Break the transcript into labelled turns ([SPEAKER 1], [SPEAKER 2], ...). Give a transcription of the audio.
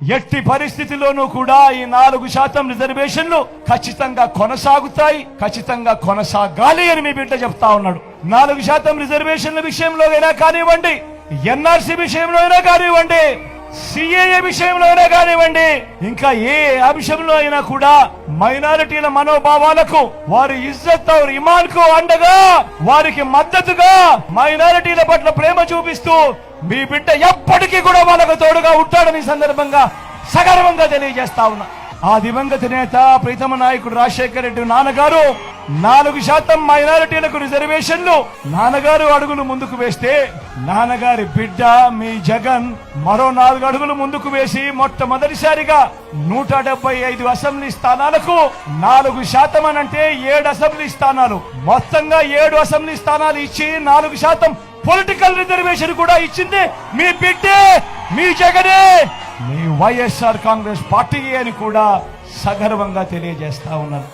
[SPEAKER 1] ఎట్టి పరిస్థితిలోనూ కూడా ఈ నాలుగు శాతం రిజర్వేషన్లు ఖచ్చితంగా కొనసాగుతాయి ఖచ్చితంగా కొనసాగాలి అని మీ బిడ్డ చెప్తా ఉన్నాడు. నాలుగు శాతం రిజర్వేషన్ల విషయంలో అయినా కానివ్వండి ఎన్ఆర్సీ విషయంలో అయినా కానివ్వండి సిఏఏ విషయంలో అయినా కానివ్వండి ఇంకా ఏ అంశంలో అయినా కూడా మైనారిటీల మనోభావాలకు వారి ఇజ్జత్ ఇమాన్కు అండగా వారికి మద్దతుగా మైనారిటీల పట్ల ప్రేమ చూపిస్తూ మీ బిడ్డ ఎప్పటికీ కూడా వాళ్ళకు తోడుగా ఉంటాడని సందర్భంగా సగర్వంగా తెలియజేస్తా ఉన్నా. ఆ దివంగత నేత ప్రీతమ నాయకుడు రాజశేఖర రెడ్డి నాన్నగారు నాలుగు శాతం మైనారిటీలకు రిజర్వేషన్లు నాన్నగారు అడుగులు ముందుకు వేస్తే నాన్నగారి బిడ్డ మీ జగన్ మరో నాలుగు అడుగులు ముందుకు వేసి మొట్టమొదటిసారిగా నూట డెబ్బై ఐదు అసెంబ్లీ స్థానాలకు నాలుగు శాతం అని అంటే ఏడు అసెంబ్లీ స్థానాలు. మొత్తంగా ఏడు అసెంబ్లీ స్థానాలు ఇచ్చి నాలుగు శాతం పొలిటికల్ రిజర్వేషన్ కూడా ఇచ్చింది మీ బిడ్డే మీ జగనే. మీ వైఎస్ఆర్ కాంగ్రెస్ పార్టీ అని కూడా సగర్వంగా తెలియజేస్తా ఉన్నారు.